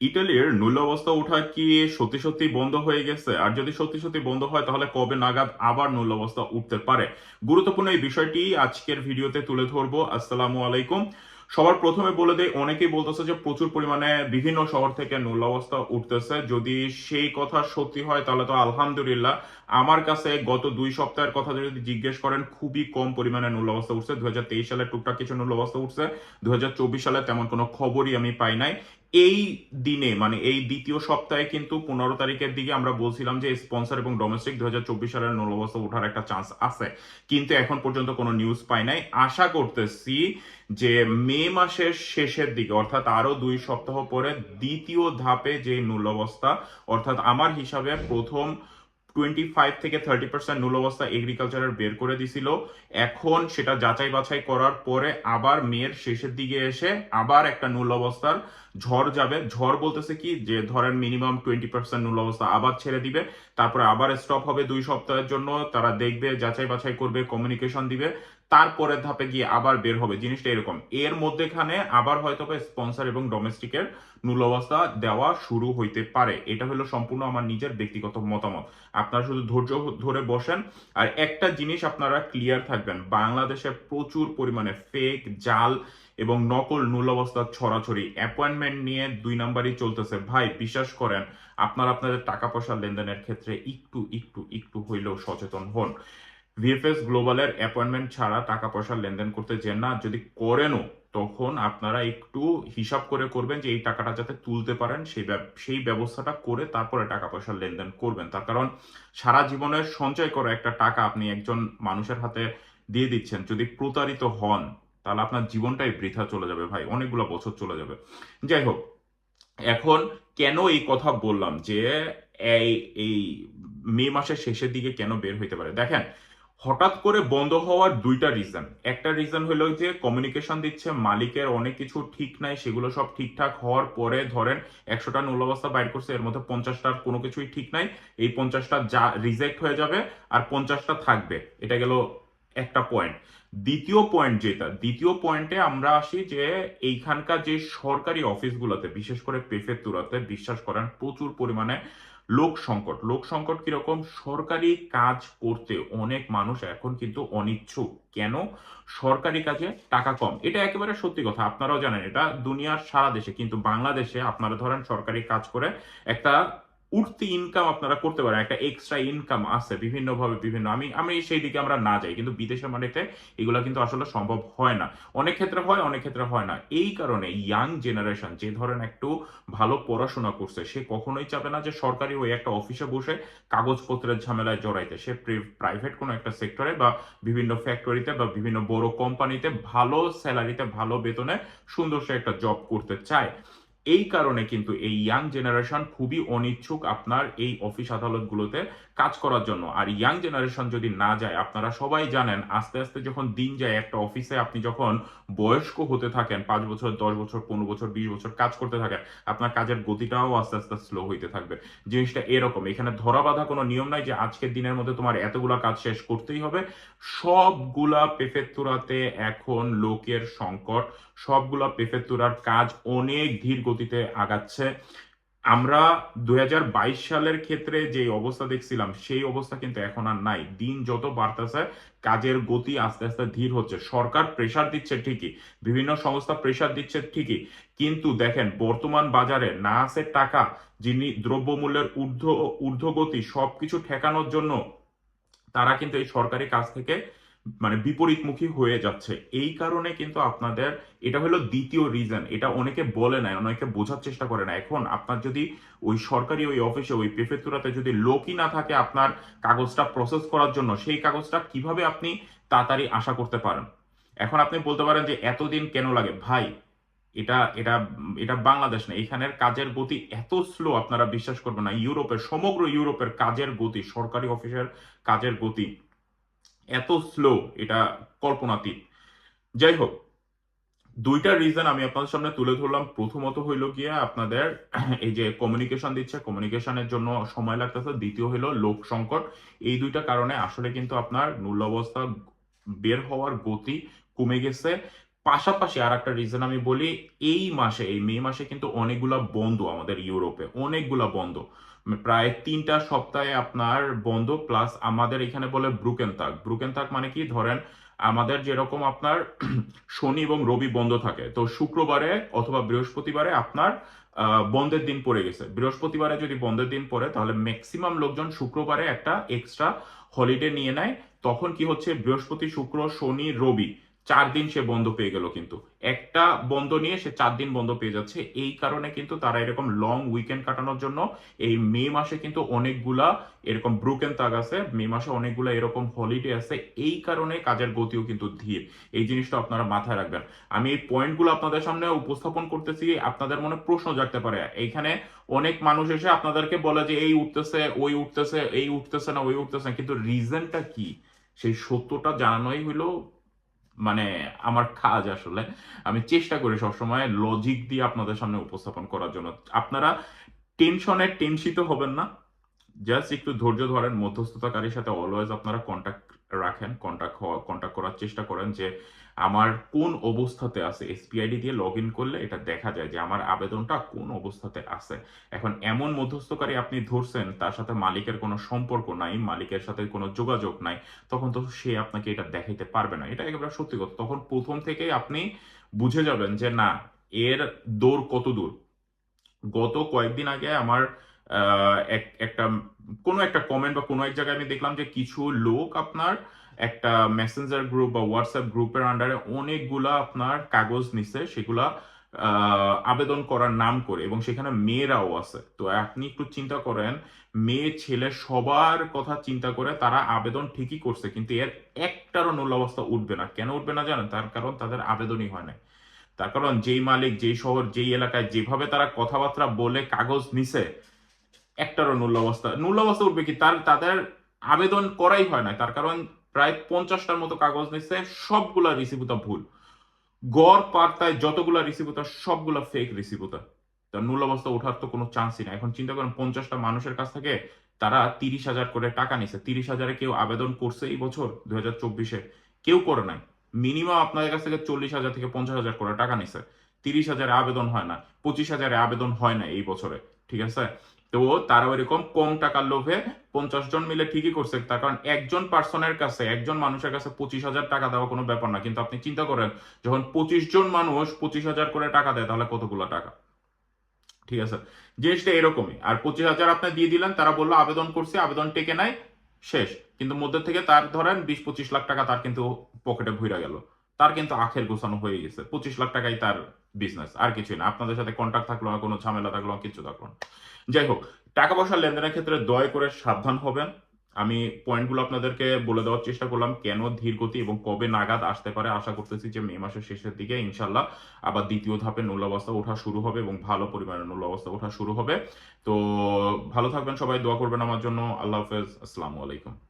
ইটালির নূল্যাবস্থা ওঠা কি সত্যি সত্যি বন্ধ হয়ে গেছে? আর যদি সত্যি সত্যি বন্ধ হয়, তাহলে কবে নাগাদ আবার নূল্যাবস্থা উঠতে পারে? গুরুত্বপূর্ণ এই বিষয়টি আজকের ভিডিওতে তুলে ধরবো। আসসালামু আলাইকুম। সবার প্রথমে বলে দেয় অনেকেই বলতেছে যে প্রচুর পরিমাণে বিভিন্ন শহর থেকে নূল্যাবস্থা উঠতেছে। যদি সেই কথা সত্যি হয়, তাহলে তো আলহামদুলিল্লাহ। আমার কাছে গত দুই সপ্তাহের কথা যদি জিজ্ঞেস করেন, খুবই কম পরিমাণে নূল্যাবস্থা উঠছে। দুহাজার তেইশ সালে টুকটাক কিছু নূল্যাবস্থা উঠছে। দু হাজার চব্বিশ সালে তেমন কোনো খবরই আমি পাই নাই। এই দিনে মানে এই দ্বিতীয় সপ্তাহে কিন্তু পনেরো তারিখের দিকে আমরা বলছিলাম যে স্পন্সর এবং ডোমেস্টিক দু সালের নলবস্থা ওঠার একটা চান্স আছে। কিন্তু এখন পর্যন্ত কোনো নিউজ পাই নাই। আশা করতেছি যে মে মাসের শেষের দিকে, অর্থাৎ আরও দুই সপ্তাহ পরে দ্বিতীয় ধাপে যে নূল্যবস্থা অর্থাৎ আমার হিসাবে প্রথম টোয়েন্টি ফাইভ থেকে থার্টি পার্সেন্ট নূল অবস্থা এগ্রিকালচারের বের করে দিছিল। এখন সেটা যাচাই বাছাই করার পরে আবার মেয়ের শেষের দিকে এসে আবার একটা নূল অবস্থার ঝড় যাবে। ঝড় বলতেছে কি? যে ধরেন মিনিমাম টোয়েন্টি পার্সেন্ট নূল অবস্থা আবার ছেড়ে দিবে, তারপরে আবার স্টপ হবে দুই সপ্তাহের জন্য। তারা দেখবে, যাচাই বাছাই করবে কমিউনিকেশন দিবে। তারপরের ধাপে গিয়ে আবার বের হবে। জিনিসটা এরকম। এর মধ্যেখানে আবার হয়তো স্পন্সর এবং ডোমেস্টিকের নূল অবস্থা দেওয়া শুরু হইতে পারে। এটা হলো সম্পূর্ণ আমার নিজের ব্যক্তিগত মতামত। আপনারা শুধু ধৈর্য ধরে বসেন। আর একটা জিনিস আপনারা ক্লিয়ার থাকবেন। বাংলাদেশে প্রচুর পরিমাণে ফেক জাল এবং নকল নূল অবস্থা ছড়াছড়ি। অ্যাপয়েন্টমেন্ট নিয়ে দুই নাম্বারই চলতেছে। ভাই, বিশ্বাস করেন, আপনারা আপনাদের টাকা পয়সা লেনদেনের ক্ষেত্রে একটু একটু একটু হইলেও সচেতন হন। ভিএফএস গ্লোবালের অ্যাপয়েন্টমেন্ট ছাড়া টাকা পয়সা লেনদেন করতে যেন না, যদি করেনও, তখন আপনারা একটু হিসাব করে করবেন যে এই টাকাটা যাতে তুলতে পারেন, সেই সেই ব্যবস্থাটা করে তারপরে টাকা পয়সা লেনদেন করবেন। তার কারণ সারা জীবনের সঞ্চয় করা একটা টাকা আপনি একজন মানুষের হাতে দিয়ে দিচ্ছেন, যদি প্রতারিত হন, তাহলে আপনার জীবনটাই বৃথা চলে যাবে ভাই, অনেকগুলো বছর চলে যাবে। যাই হোক, এখন কেন এই কথা বললাম যে, এই এই মে মাসের শেষের দিকে কেন বের হইতে পারে? দেখেন হঠাৎ করে বন্ধ হওয়ার দুইটা রিজন একটা রিজন হলো যে কমিউনিকেশন দিচ্ছে, মালিকের অনেক কিছু ঠিক নাই, সেগুলো সব ঠিকঠাক হওয়ার পরে ধরেন একশোটা নূল অবস্থা বাইর করছে, এর মধ্যে পঞ্চাশটার কোনো কিছুই ঠিক নাই, এই পঞ্চাশটা যা রিজেক্ট হয়ে যাবে আর পঞ্চাশটা থাকবে। এটা গেল একটা পয়েন্ট দ্বিতীয় পয়েন্ট যেটা, দ্বিতীয় পয়েন্টে আমরা আসি যে, এইখানকার যে সরকারি অফিসগুলোতে বিশেষ করে পেফেতুরাতে বিশ্বাস করেন, প্রচুর পরিমাণে লোক সংকট। লোক সংকট কীরকম? সরকারি কাজ করতে অনেক মানুষ এখন কিন্তু অনিচ্ছুক। কেন? সরকারি কাজে টাকা কম। এটা একেবারে সত্যি কথা, আপনারাও জানেন এটা। দুনিয়ার সারা দেশে, কিন্তু বাংলাদেশে আপনারা ধরেন সরকারি কাজ করে একটা উঠতি ইনকাম আপনারা করতে পারেন, একটা এক্সট্রা ইনকাম আছে বিভিন্ন ভাবে বিভিন্ন, আমি আমি সেই দিকে আমরা না যাই, কিন্তু বিদেশের মাটিতে এগুলো কিন্তু আসলে সম্ভব হয় না। অনেক ক্ষেত্রে হয়, অনেক ক্ষেত্রে হয় না। এই কারণে ইয়াং জেনারেশন যে ধরেন একটু ভালো পড়াশোনা করছে, সে কখনোই চাবে না যে সরকারি ওই একটা অফিসে বসে কাগজপত্রের ঝামেলায় জড়াইতে। সে প্রাইভেট কোনো একটা সেক্টরে বা বিভিন্ন ফ্যাক্টরিতে বা বিভিন্ন বড় কোম্পানিতে ভালো স্যালারিতে ভালো বেতনে সুন্দর সে একটা জব করতে চায়। এই কারণে কিন্তু এই ইয়াং জেনারেশন খুবই অনিচ্ছুক আপনার এই অফিস আদালতগুলোতে কাজ করার জন্য। আর ইয়াং জেনারেশন যদি না যায়, আপনারা সবাই জানেন, আস্তে আস্তে যখন দিন যায়, একটা অফিসে আপনি যখন বয়স্ক হতে থাকেন, পাঁচ বছর, দশ বছর, পনেরো বছর, বিশ বছর কাজ করতে থাকেন, আপনার কাজের গতিটাও আস্তে আস্তে স্লো হইতে থাকবে। জিনিসটা এরকম। এখানে ধরা বাঁধা কোনো নিয়ম নাই যে আজকের দিনের মধ্যে তোমার এতগুলা কাজ শেষ করতেই হবে। সবগুলা পেফেতুরাতে এখন লোকের সংকট, সবগুলা পেফেতুরার কাজ অনেক ধীর গতিতে আগাচ্ছে। আমরা দুই হাজার বাইশ সালের ক্ষেত্রে যে অবস্থা দেখছিলাম, সেই অবস্থা কিন্তু এখন আর নাই। দিন যত বাড়তেছে, কাজের গতি আস্তে আস্তে ধীর হচ্ছে। সরকার প্রেসার দিচ্ছে ঠিকই, বিভিন্ন সংস্থা প্রেসার দিচ্ছে ঠিকই। কিন্তু দেখেন, বর্তমান বাজারে না আছে টাকা, যিনি দ্রব্যমূল্যের ঊর্ধ্ব, ঊর্ধ্বগতি সবকিছু ঠেকানোর জন্য, তারা কিন্তু এই সরকারি কাজ থেকে মানে বিপরীতমুখী হয়ে যাচ্ছে। এই কারণে কিন্তু আপনাদের এটা হলো দ্বিতীয় রিজন এটা অনেকে বলে না অনেকে বোঝার চেষ্টা করে না এখন আপনার যদি ওই সরকারি ওই অফিসে ওই পেফেতুরাতে যদি লোকই না থাকে আপনার কাগজটা প্রসেস করার জন্য, সেই কাগজটা কীভাবে আপনি তাড়াতাড়ি আশা করতে পারেন? এখন আপনি বলতে পারেন যে এতদিন কেন লাগে? ভাই, এটা এটা এটা বাংলাদেশ না, এখানের কাজের গতি এত স্লো আপনারা বিশ্বাস করবেন না। ইউরোপের, সমগ্র ইউরোপের কাজের গতি, সরকারি অফিসের কাজের গতি এত স্লো এটা কল্পনাতীত। যাই হোক দুইটা রিজন আমি আপনাদের সামনে তুলে ধরলাম। প্রথমত হইল গিয়ে আপনাদের এই যে কমিউনিকেশন দিচ্ছে কমিউনিকেশনের জন্য সময় লাগতেছে। দ্বিতীয় হইল লোক সংকট। এই দুইটা কারণে আসলে কিন্তু আপনার নূল্য অবস্থা বের হওয়ার গতি কমে গেছে। পাশাপাশি আর একটা রিজন আমি বলি, এই মাসে, এই মে মাসে কিন্তু অনেকগুলা বন্ধ আমাদের ইউরোপে, অনেকগুলা বন্ধ। প্রায় তিনটা সপ্তাহে আপনার বন্ধ প্লাস আমাদের এখানে বলে ব্রুকেন তাক ব্রুকেন তাক মানে কি? ধরেন আমাদের যেরকম আপনার শনি এবং রবি বন্ধ থাকে, তো শুক্রবারে অথবা বৃহস্পতিবারে আপনার বন্ধের দিন পড়ে গেছে। বৃহস্পতিবারে যদি বন্ধের দিন পড়ে, তাহলে ম্যাক্সিমাম লোকজন শুক্রবারে একটা এক্সট্রা হলিডে নিয়ে নেয়। তখন কি হচ্ছে? বৃহস্পতি, শুক্র, শনি, রবি চার দিন সে বন্ধ পেয়ে গেল কিন্তু। একটা বন্ধ নিয়ে সে চার দিন বন্ধ পেয়ে যাচ্ছে। এই কারণে কিন্তু তারা এরকম লং উইকেন্ড কাটানোর জন্য এই মে মাসে কিন্তু অনেকগুলা এরকম ব্রুকেন তাগ আছে। মে মাসে অনেকগুলা এরকম হলিডে আছে। এই কারণে কাজের গতিও কিন্তু ধীর। এই জিনিসটা আপনারা মাথায় রাখবেন। আমি এই পয়েন্টগুলো আপনাদের সামনে উপস্থাপন করতেছি। আপনাদের মনে প্রশ্ন জাগতে পারে। এইখানে অনেক মানুষ এসে আপনাদেরকে বলে যে, এই উঠতেছে, ওই উঠতেছে, এই উঠতেছে না, ওই উঠতেছে না। কিন্তু রিজনটা কি? সেই সত্যটা জানানোই হলো মানে আমার কাজ আসলে। আমি চেষ্টা করি সবসময় লজিক দিয়ে আপনাদের সামনে উপস্থাপন করার জন্য। আপনারা টেনশনে টেনশিত হবেন না। জাস্ট একটু ধৈর্য ধরেন, মধ্যস্থতাকারীর সাথে অলওয়েজ আপনারা কন্ট্যাক্ট রাখেন কন্ট্যাক্ট কন্ট্যাক্ট করার চেষ্টা করেন যে আমার কোন অবস্থাতে আছে এসপিআইডি দিয়ে লগ ইন করলে এটা দেখা যায় যে আমার আবেদনটা কোন অবস্থাতে আছে। এখন এমন মধ্যস্থকারী আপনি ধরছেন, তার সাথে মালিকের কোনো সম্পর্ক নাই, মালিকের সাথে কোনো যোগাযোগ নাই, তখন তো সে আপনাকে এটা দেখাইতে পারবে না। এটা একেবারে সত্যি কথা। তখন প্রথম থেকেই আপনি বুঝে যাবেন যে না, এর দৌড় কত দূর? গত কয়েকদিন আগে আমার একটা, কোনো একটা কমেন্ট বা কোনো এক জায়গায় আমি দেখলাম যে কিছু লোক আপনার একটা মেসেঞ্জার গ্রুপ বা হোয়াটসঅ্যাপ গ্রুপের আন্ডারে অনেকগুলা আপনার কাগজ নিছে, সেগুলা আবেদন করার নাম করে এবং সেখানে মেয়েরাও আছে। তো আপনি একটু চিন্তা করেন, মেয়ে, ছেলে সবার কথা চিন্তা করে তারা আবেদন ঠিকই করছে, কিন্তু এর একটারও নূল অবস্থা উঠবে না। কেন উঠবে না জানেন? তার কারণ তাদের আবেদনই হয় না তার কারণ যেই মালিক, যেই শহর, যেই এলাকায় যেভাবে তারা কথাবার্তা বলে কাগজ নিছে একটারও নূল অবস্থা নূল অবস্থা উঠবে কি? তার, তাদের আবেদন করাই হয় না। তার কারণ প্রায় পঞ্চাশটার মতো কাগজ নিচ্ছে সবগুলা রিসিভুতা ভুল। গড়, পার্তায় যতগুলা রিসিভুতা সবগুলা ফেক রিসিভুতা তার নূল অবস্থা ওঠার তো কোনো চান্সই না এখন চিন্তা করেন, পঞ্চাশটা মানুষের কাছ থেকে তারা তিরিশ হাজার করে টাকা নিছে। তিরিশ হাজারে কেউ আবেদন করছে এই বছর, দুই হাজার চব্বিশে। কেউ করে নাই। মিনিমাম আপনাদের কাছ থেকে চল্লিশ হাজার থেকে পঞ্চাশ হাজার করে টাকা নিছে। তিরিশ হাজারে আবেদন হয় না, পঁচিশ হাজারে আবেদন হয় না এই বছরে। ঠিক আছে? তো তারা ওইরকম কম টাকার লোভে পঞ্চাশ জন মিলে ঠিকই করছে। তার কারণ একজন পার্সনের কাছে, একজন মানুষের কাছে পঁচিশ হাজার টাকা দেওয়া কোনো ব্যাপার না। কিন্তু আপনি চিন্তা করেন, যখন পঁচিশ জন মানুষ পঁচিশ হাজার করে টাকা দেয়, তাহলে কতগুলো টাকা? ঠিক আছে? জিনিসটা এরকমই। আর পঁচিশ হাজার আপনি দিয়ে দিলেন, তারা বলল, আবেদন করছে, আবেদন টেকে নাই, শেষ। কিন্তু মধ্যে থেকে তার ধরেন বিশ পঁচিশ লাখ টাকা তার কিন্তু পকেটে ভুইরা গেল। তার কিন্তু আখের গোছানো হয়ে গেছে। পঁচিশ লাখ টাকাই তার বিজনেস আর কিছুই না। আপনাদের সাথে কন্ট্যাক্ট থাকল কোনো ঝামেলা থাকল কিছু থাকল না। যাই হোক, টাকা পয়সা লেনদেনের ক্ষেত্রে দয় করে সাবধান হবেন। আমি পয়েন্টগুলো আপনাদেরকে বলে দেওয়ার চেষ্টা করলাম, কেন ধীর গতি এবং কবে নাগাদ আসতে পারে আশা করতেছি যে মে মাসের শেষের দিকে ইনশাল্লাহ আবার দ্বিতীয় ধাপে নূল অবস্থা ওঠা শুরু হবে এবং ভালো পরিমাণে নূল অবস্থা ওঠা শুরু হবে। তো ভালো থাকবেন সবাই, দোয়া করবেন আমার জন্য। আল্লাহ হাফেজ, আসসালামু আলাইকুম।